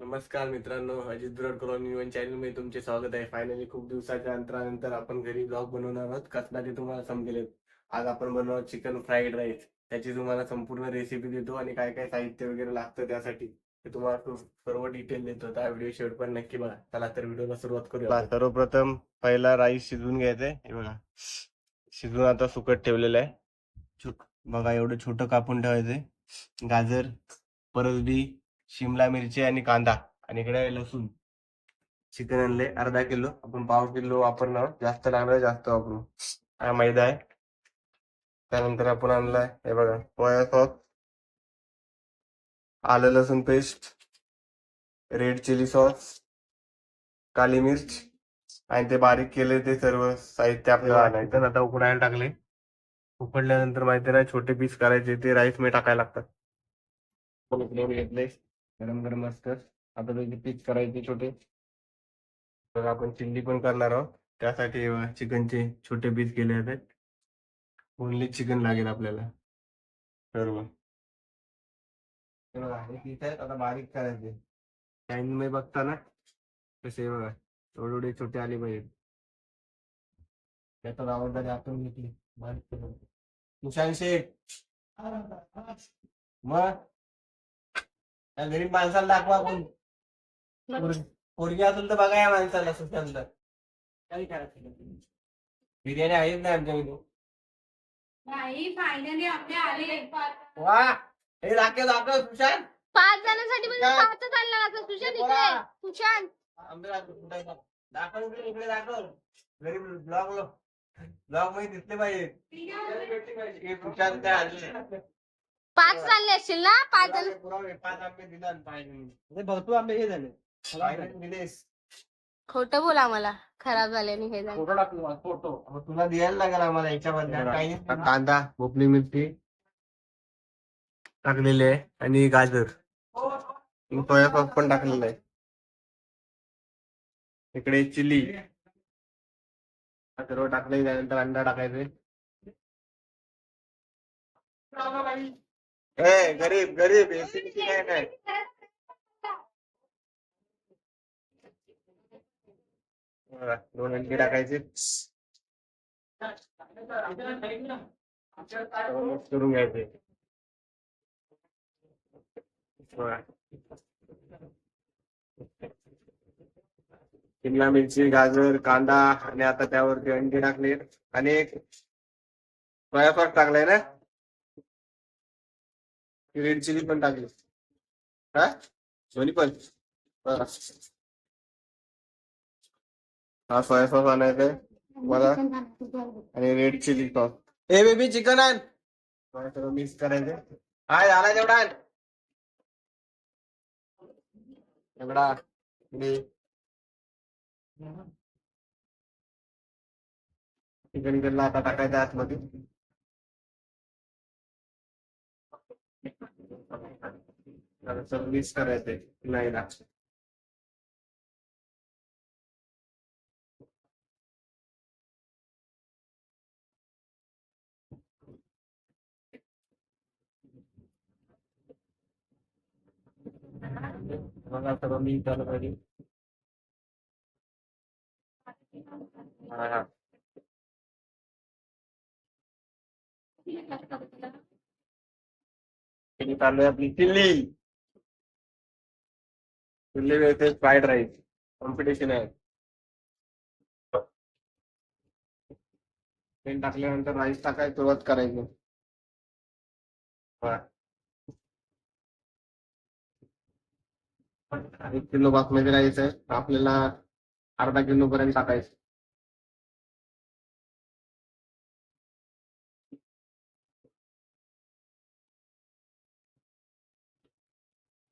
नमस्कार मित्रांनो Ajit broad colony one चॅनलमध्ये तुमचे स्वागत आहे. फायनली खूप दिवसाच्या अंतरानंतर आपण घरी ब्लॉग बनवणार आहोत. कसला ते तुम्हाला समजेल. आज आपण बनवणार चिकन फ्राईड राईस त्याची तुम्हाला संपूर्ण रेसिपी देतो आणि काय काय साहित्य वगैरे लागतं त्यासाठी ते तुम्हाला सर्व डिटेल देतो. त्या व्हिडिओ शेवट पण नक्की बघा. चला तर व्हिडिओला सुरुवात करूया सर्वप्रथम पहिला राईस शिजवून घ्यायचंय हे बघा. शिजवून आता सुकट ठेवलेलं आहे. छो- बघा एवढं छोटं कापून ठेवायचंय गाजर परसबी शिमला मिरची आणि कांदा आणि इकडे लसूण. चिकन आणले अर्धा किलो. आपण पाव किलो वापरणार. जास्त लागणार जास्त वापरू. हा मैदा आहे. त्यानंतर आपण आणलाय हे बघा सोया सॉस आलं लसूण पेस्ट रेड चिली सॉस काली मिर्च. आणि ते बारीक केले ते सर्व साहित्य आपल्याला आणायचं. आता उकडायला टाकले. उकडल्यानंतर माहिती नाही छोटे पीस करायचे ते राईसमध्ये टाकायला लागतात. घेतले? गरम गरम असतं आता त्याची पीस करायचे छोटे. तर आपण चिल्ली पण करणार आहोत. त्यासाठी चिकनचे छोटे पीस केले आहेत. ओनली चिकन लागेल आपल्याला. सर्व पीस आहेत. आता बारीक करायचे. टाइममध्ये बघता ना. कसे बघा. एवढे एवढे छोटे आले पाहिजे त्याचा जबाबदारी आपण घेतली. बारीक करून. तुषार मग? गरीब माणसाला दाखवा कोण पोर- पोरगी असेल तर बघा या माणसाला सुशांत काय करायचं बिर्याणी आहेच नाही आमच्याकडे नाही फायनली आपले आले. वा हे दाखव दाखव सुशांत. पाच जणांसाठी म्हणजे काय? पाचच आणलं आता सुशांत बोला. इकडे. सुशांत. दाखव कुठे आहे? दाखव इकडे इकडे दाखव. गरीब ब्लॉग ब्लॉगमध्ये दिसले पाहिजे. हे सुशांत काय आणले पाच आणले असतील ना? पाच जण पुरावे-. पाच आंबे दिला फायनली भरपूर आंबे हे झाले. दिलेस. खोटं बोला मला. खराब झाले आणि हे झाले. फोटो टाकलो मला, फोटो मग तुला द्यायला लागेल आम्हाला याच्यामध्ये. कांदा भोपली मिरची टाकलेली आहे आणि गाजर. सोया सॉस पण टाकलेलं आहे. इकडे चिली. सर्व टाकले त्यानंतर अंडा टाकायचे. ए गरीब गरीब ACDC काय नाही। बघा, दोन अंडी टाकायचे। mix करून घ्यायचे. बघा. शिमला मिरची गाजर कांदा आणि आता त्यावरती अंडी टाकले आणि एक सोया सॉस टाकलाय ना? रेड चिली पण टाकली. काय दोन्ही पण? हा सोया सॉस आणायचंय आहे मला आणि रेड चिली सॉस ए बेबी चिकन आण. मिक्स करायचं काय झाला तेवढा. आण एवढा चिकन इकडला आता टाकायचं आतमध्ये. जरा सर्व मिक्स करायचंय नाही ना बघा सर्व मिक्स झालं पाहिजे हा, हा. आणि चालू आहे आपली चिल्ली चिल्ली वेळेस फ्राईड राईस कॉम्पिटिशन आहे तेल टाकल्यानंतर राईस टाकायला सुरुवात करायची एक किलो बासमती राईस आहे आपल्याला अर्धा किलो पर्यंत टाकायचं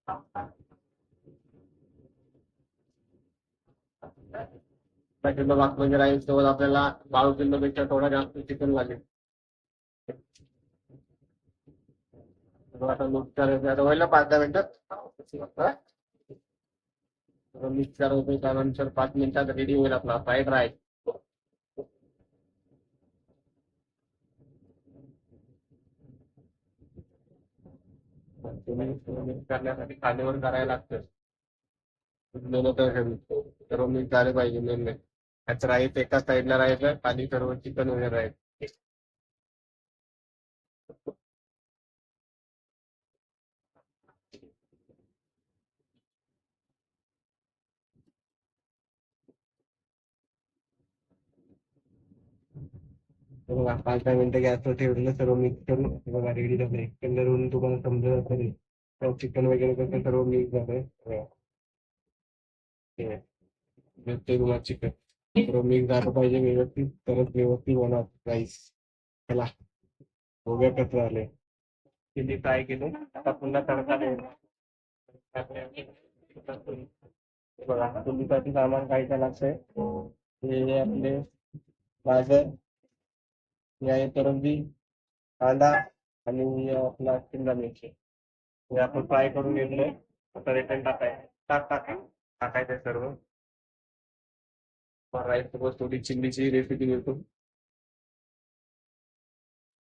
अर्धा किलो म्हणजे राहील तेव्हा आपल्याला बारा किलो पेक्षा थोडा जास्त चिकन लागेल. आता मिक्स करायचं होईल ना पाच दहा मिनिटात मिक्स करायचं त्यानंतर पाच मिनिटात रेडी होईल आपला फ्राईड राईस करण्यासाठी खालीवर करायला लागतं. दोन सर्व मिक्स झाले पाहिजे मेन नाही राईस एका साईडला राहायचं खाली सर्व चिकन वगैरे राहायचं बघा पाच दहा मिनिटं गॅसवर ठेवलेलं सर्व मिक्स करून बघा रेडी झालंय एकंदर होऊन तुम्हाला समजत असेल चिकन वगैरे कसं सर्व मिक्स झालंय बघा. ते तुम्हाला चिकन मिक्स झालं पाहिजे व्यवस्थित तरच व्यवस्थित होणार राईस चला बघूया कसं आले किती फ्राय केले आता पुन्हा तडका द्यायचा. बघा चुलीसाठी सामान काय काय लागतंय हे आपले गाजर हे आहे करंजी कांदा आणि हे आपला शिमला मिरची. हे आपण फ्राय करून घेतलंय. आता रिटर्न टाकायचं टाक टाका टाकायचं सर्व. राईस सोबत थोडी चिल्लीची रेसिपी घेतो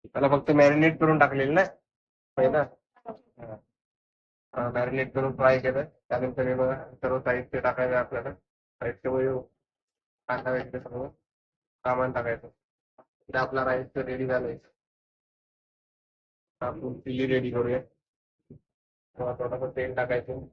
त्याला फक्त मॅरिनेट करून टाकलेलं ना? पहिला मॅरिनेट करून फ्राय केलं. त्यानंतर हे बघा सर्व साहित्य टाकायचं आपल्याला. साहित्य वगैरे कांदा वगैरे सर्व सामान टाकायचं. इथे आपला राईस रेडी झालाय. आपण चिली रेडी करूया. थोडंसं तेल टाकायचं.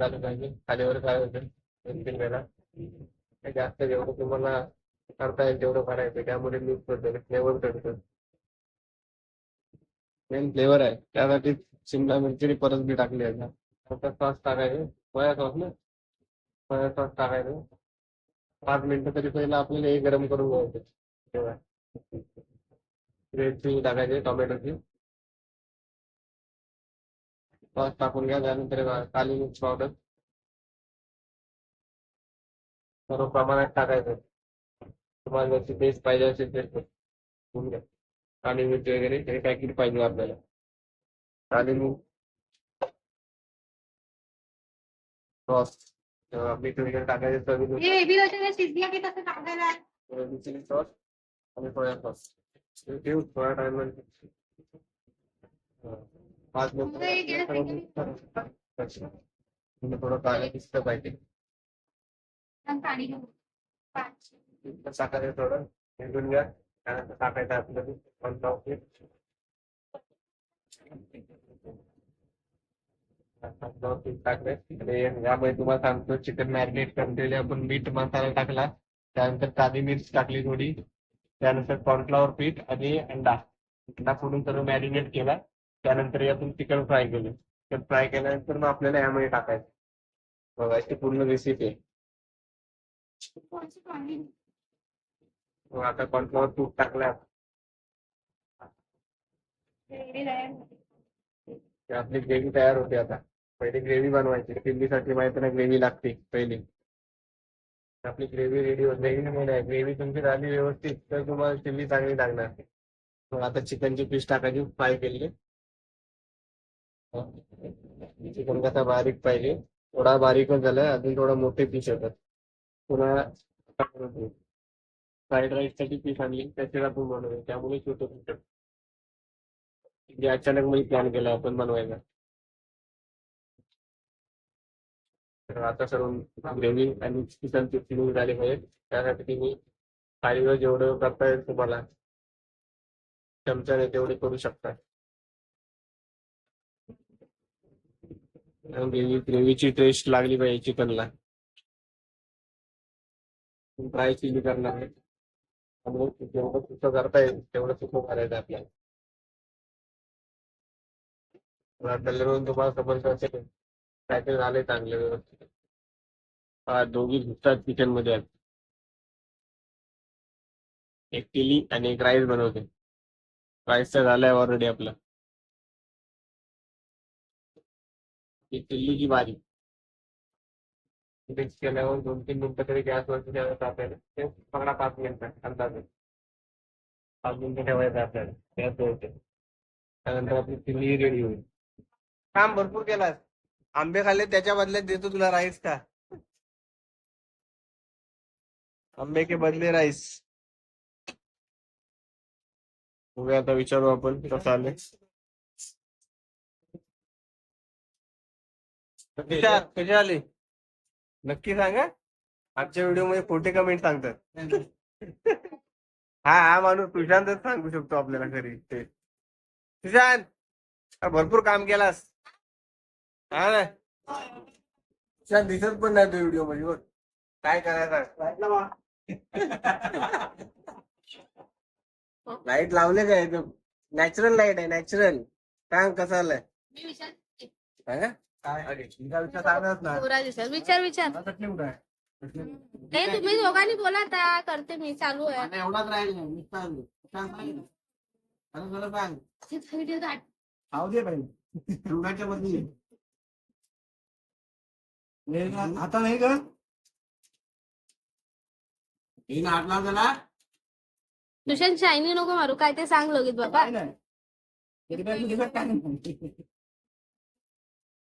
झालं पाहिजे. खालीवर काय होतं? दोन वेळा. जास्त जेवढं तुम्हाला करता येईल तेवढं करायचं त्यामुळे मी फ्लेवर चढतो मेन फ्लेवर आहे. त्यासाठी शिमला मिरची परत बी टाकली आहे. नंतर सॉस टाकायचं सोया सॉस ना? सोया सॉस टाकायचं पाच मिनिटं तरी पहिलं आपल्याला हे गरम करून घ्यायचं तेव्हा. टाकायचे टोमॅटोची सॉस टाकून घ्या त्यानंतर बघा, काली मिर्च पावडर सर्व प्रमाणात टाकायचं तुम्हाला जशी टेस्ट पाहिजे असेल टेस्ट घेऊन घ्या काली मिर्च वगैरे हे पॅकेट पाहिजे आपल्याला काली मिर्च सॉस मीठ वगैरे टाकायचं चवीनुसार. हे बेबी वगैरे शिजल्या की तसं टाकायला चिली सॉस आणि सोया सॉस हे ठेवू थोड्या टाइम पाच थोडं दिसलं पाहिजे. थोडं. घ्या. त्यानंतर टाकायचं आपलं टाकले तुम्हाला सांगतो चिकन मॅरिनेट करते आपण मीठ मसाला टाकला. त्यानंतर काली मिर्च टाकली थोडी. त्यानंतर कॉर्नफ्लॉवर पीठ आणि अंडा. अंडा फोडून सर्व मॅरिनेट केला. त्यानंतर यातून चिकन फ्राय केलं. चिकन फ्राय केल्यानंतर मग आपल्याला यामध्ये टाकायचं. बघायची पूर्ण रेसिपी आहे. मग आता कॉर्नफ्लॉवर तूप टाकलं. आपली ग्रेव्ही तयार होते आता. पहिले ग्रेव्ही बनवायची. चिल्लीसाठी माहिती ना ग्रेव्ही लागते पहिली. आपली ग्रेव्ही रेडी होत. नाही ग्रेव्ही तुमची झाली व्यवस्थित तर तुम्हाला चिल्ली चांगली लागणार. मग आता चिकनची पीस टाकायची फ्राय केलेली चिकन कसा बारीक पाहिजे थोडा बारीकच झालाय अजून थोडा मोठे पीस येतात. पुन्हा फ्राईड राईससाठी पीस आणली त्याच्यात आपण बनवूया. त्यामुळे छोटं छोटं जे म्हणजे अचानक म्हणजे मी प्लॅन केला आपण बनवायचा तर आता सर्व ग्रेव्ही आणि चिकन फिलिंग झाले पाहिजे त्यासाठी तुम्ही थालीवर जेवढं करता येईल तुम्हाला चमच्याने तेवढे करू शकता. ग्रेव्ही ग्रेव्हीची टेस्ट लागली पाहिजे चिकनला ड्राय चिली करणार आहे. त्यामुळे जेवढं सुकं करता येईल तेवढं सुकं करायचं आपल्याला. कलर तुम्हाला समजलं असेल. काय ते झाले चांगले व्यवस्थित. हा दोघी घुसतात किचनमध्ये आहेत. एक चिली आणि एक राईस बनवते. राईस तर झालाय ऑलरेडी आपला. एक चिल्लीची बारी मिक्स केल्यावर दोन तीन मिनिटं तरी गॅसवरती ठेवायचं आपल्याला ते पकडा पाच मिनिटं अंदाजे. पाच मिनिटं ठेवायचं आपल्याला गॅसवरती त्यानंतर आपली चिल्ली रेडी होईल. काम भरपूर केलास. आंबे खाल्ले त्याच्या बदल्यात देतो तुला राईस का? आंबे के बदले राईस बघूया आता विचारू आपण कसं आले कसे आले. नक्की सांगा आजच्या व्हिडिओमध्ये खोटे कमेंट सांगतात. हा हा माणूस सुशांतच सांगू शकतो आपल्याला खरी ते. सुशांत भरपूर काम केलास. हा ना? सुशांत दिसत पण नाही तो व्हिडिओमध्ये बघ. काय करायचं? लाइट लावले काय नॅचरल लाइट आहे नॅचरल. सांग कसं आलंय? विचार विचार. विचार नाही तुम्ही दोघांनी बोला आता. करते मी. चालू आहे. एवढाच राहिला हे आता नाही का? हे ना आटला त्याला दुसऱ्या चायनी नको मारू. काय ते सांग लगेच बाबा.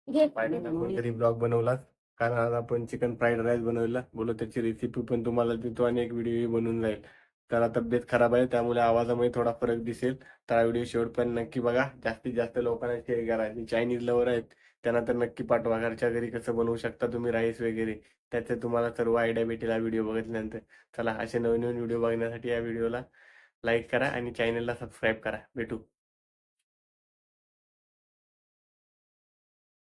कोणतरी ब्लॉग बनवला कारण आज आपण चिकन फ्राईड राईस बनवला. बोलो त्याची रेसिपी पण तुम्हाला देतो आणि एक व्हिडिओ बनून जाईल. त्याला तब्येत खराब आहे त्यामुळे आवाजामध्ये थोडा फरक दिसेल. तर हा व्हिडिओ पण नक्की बघा. जास्तीत जास्त लोकांना शेअर करा. जे चायनीज लवर आहेत त्यांना तर नक्की पाठवा. घरच्या घरी कसं बनवू शकता तुम्ही राईस वगैरे? त्याचे तुम्हाला सर्व आयडिया भेटेल हा व्हिडिओ बघितल्यानंतर. चला असे नवीन नवीन व्हिडिओ बघण्यासाठी या व्हिडिओला लाईक करा आणि चॅनलला सबस्क्राईब करा. भेटू.